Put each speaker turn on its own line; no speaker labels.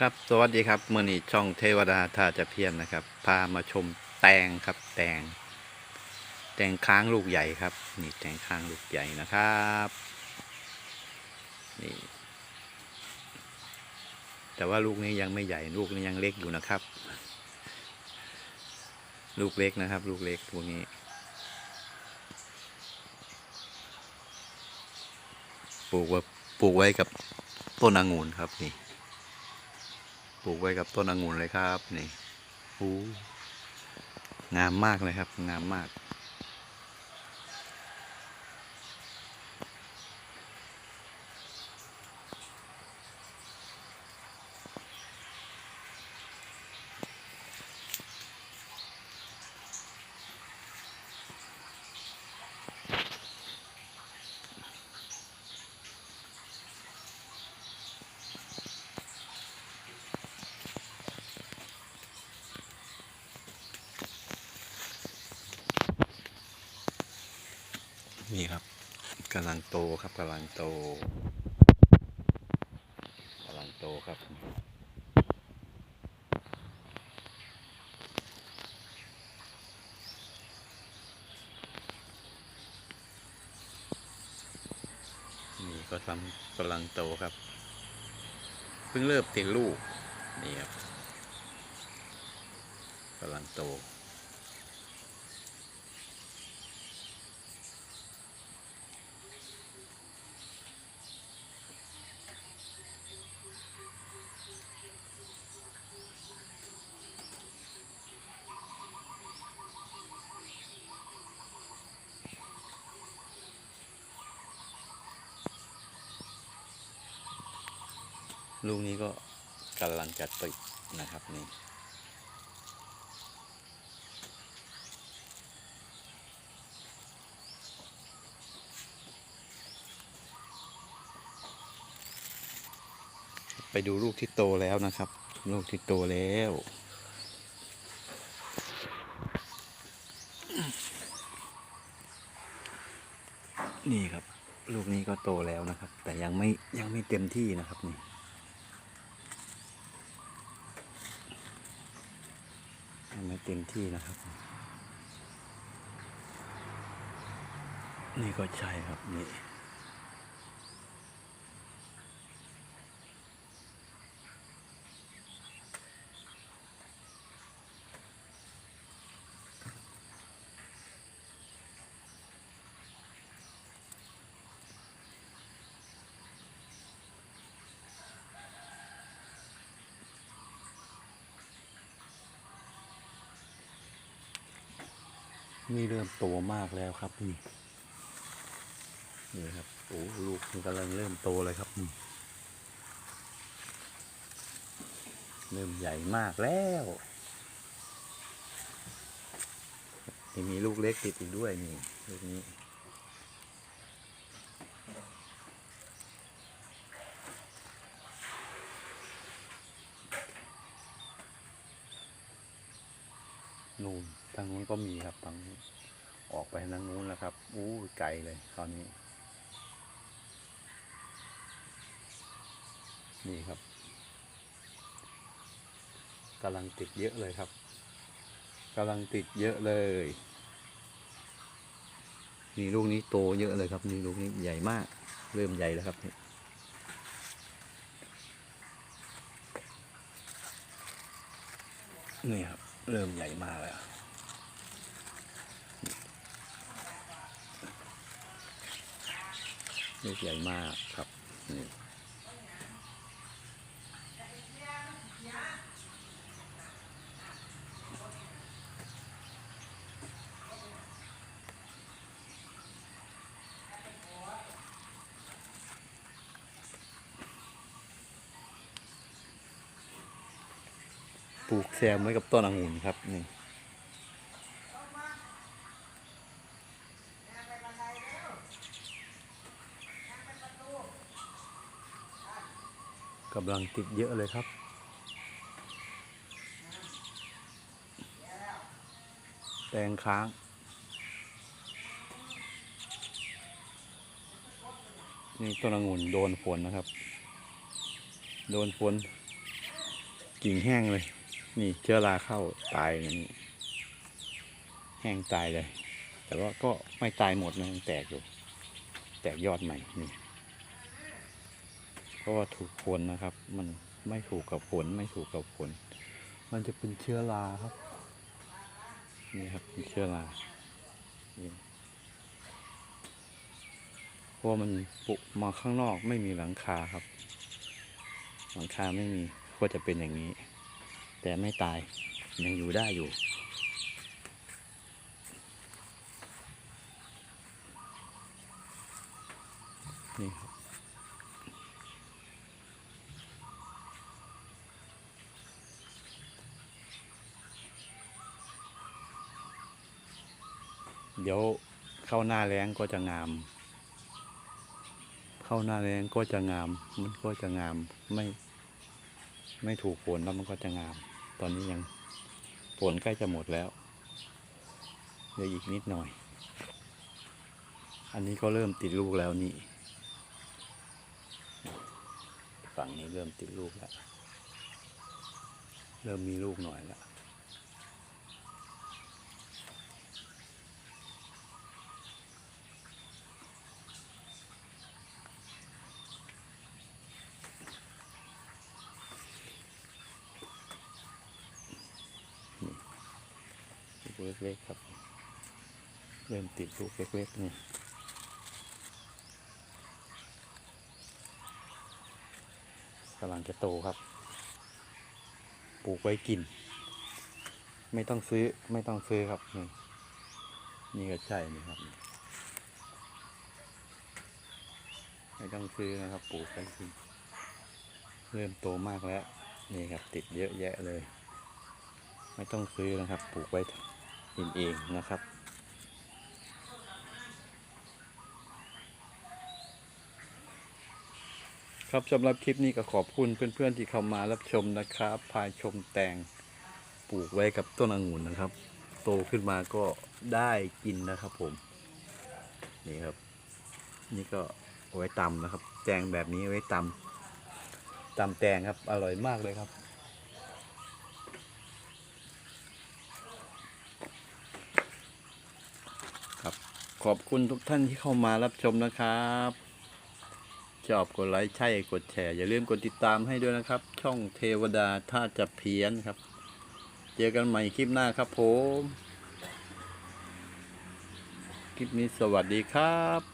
ครับสวัสดีครับเมื่อนี้ช่องเทวดาท่าจะเพียนนะครับ พามาชมแตงครับ แตง แตงค้างลูกใหญ่ครับ นี่แตงค้างลูกใหญ่นะครับนี่แต่ว่าลูกนี้ยังไม่ใหญ่ลูกนี้ยังเล็กอยู่นะครับ ลูกเล็กนะครับ ลูกเล็กพวกนี้ปลูกไว้ปลูกไว้กับต้นองุ่นครับนี่ ปลูกไว้กับต้นองุ่นเลยครับ นี่โอ้งามมากเลยครับ งามมาก กำลังโตครับกำลังโตกำลังโตครับ นี่ก็ทำกำลังโตครับ เพิ่งเริ่มติดลูก นี่ครับกำลังโต ลูกนี้ก็กำลังจะติดนะครับนี่ไปดูลูกที่โตแล้วนะครับ ลูกที่โตแล้ว นี่ครับ ลูกนี้ก็โตแล้วนะครับ แต่ยังไม่ยังไม่เต็มที่นะครับนี่ ยัง ไม่เต็มที่นะครับ นี่ก็ใช่ครับนี่ นี่เริ่มโตมากแล้วครับนี่นี่ครับโอ้ลูกมันกำลังเริ่มโตเลยครับนี่เริ่มใหญ่มากแล้วนี่มีลูกเล็กติดอีกด้วยนี่ลูกนี้ นู่นทางนู้นก็มีครับทางออกไปทางนู้นแล้วครับอู้ไกลเลยคราวนี้ นี่ครับกำลังติดเยอะเลยครับกำลังติดเยอะเลยนี่ลูกนี้โตเยอะเลยครับนี่ลูกนี้ใหญ่มาก เริ่มใหญ่แล้วครับนี่ครับ เริ่มใหญ่มากแล้วลูกใหญ่มากครับนี่ ลูกแซมไว้กับต้นองุ่นครับนี่กำลังติดเยอะเลยครับ แตงค้างนี่ต้นองุ่นโดนฝนนะครับ โดนฝนกิ่งแห้งเลย นี่เชื้อราเข้าตายอย่างนี้แห้งตายเลย แต่ว่าก็ไม่ตายหมดนะยังแตกอยู่ แตกยอดใหม่นี่เพราะว่าถูกฝนนะครับ มันไม่ถูกกับฝนไม่ถูกกับฝนมันจะเป็นเชื้อราครับ นี่ครับเป็นเชื้อราเพราะมันปลูกมาข้างนอกไม่มีหลังคาครับ หลังคาไม่มีก็จะเป็นอย่างนี้ แต่ไม่ตายยังอยู่ได้อยู่ นี่ครับ เดี๋ยวเข้าหน้าแรงก็จะงาม เข้าหน้าแรงก็จะงาม มันก็จะงามไม่ ไม่ถูกฝนแล้วมันก็จะงาม ตอนนี้ยังฝนใกล้จะหมดแล้วเหลืออีกนิดหน่อย อันนี้ก็เริ่มติดลูกแล้วนี่ ฝั่งนี้เริ่มติดลูกแล้ว เริ่มมีลูกหน่อยแล้ว เล็กๆครับ เริ่มติดลูกเล็กๆนี่กำลังจะโตครับ ปลูกไว้กิน ไม่ต้องซื้อไม่ต้องซื้อครับ นี่นี่ก็ใช่นี่ครับ ไม่ต้องซื้อนะครับ ปลูกไว้กิน เริ่มโตมากแล้ว นี่ครับติดเยอะแยะเลย ไม่ต้องซื้อนะครับ ปลูกไว้ กินเองนะครับ ครับสำหรับคลิปนี้ก็ขอบคุณเพื่อนๆที่เข้ามารับชมนะครับ พายชมแตงปลูกไว้กับต้นองุ่นนะครับ โตขึ้นมาก็ได้กินนะครับผม นี่ครับ นี่ก็ไว้ตำนะครับ แตงแบบนี้ไว้ตำตำแตงครับ อร่อยมากเลยครับ ขอบคุณทุกท่านที่เข้ามารับชมนะครับชอบกดไลค์ใช่กดแชร์ อย่าลืมกดติดตามให้ด้วยนะครับ ช่องเทวดาถ้าจะเพี้ยนครับ เจอกันใหม่คลิปหน้าครับผม คลิปนี้สวัสดีครับ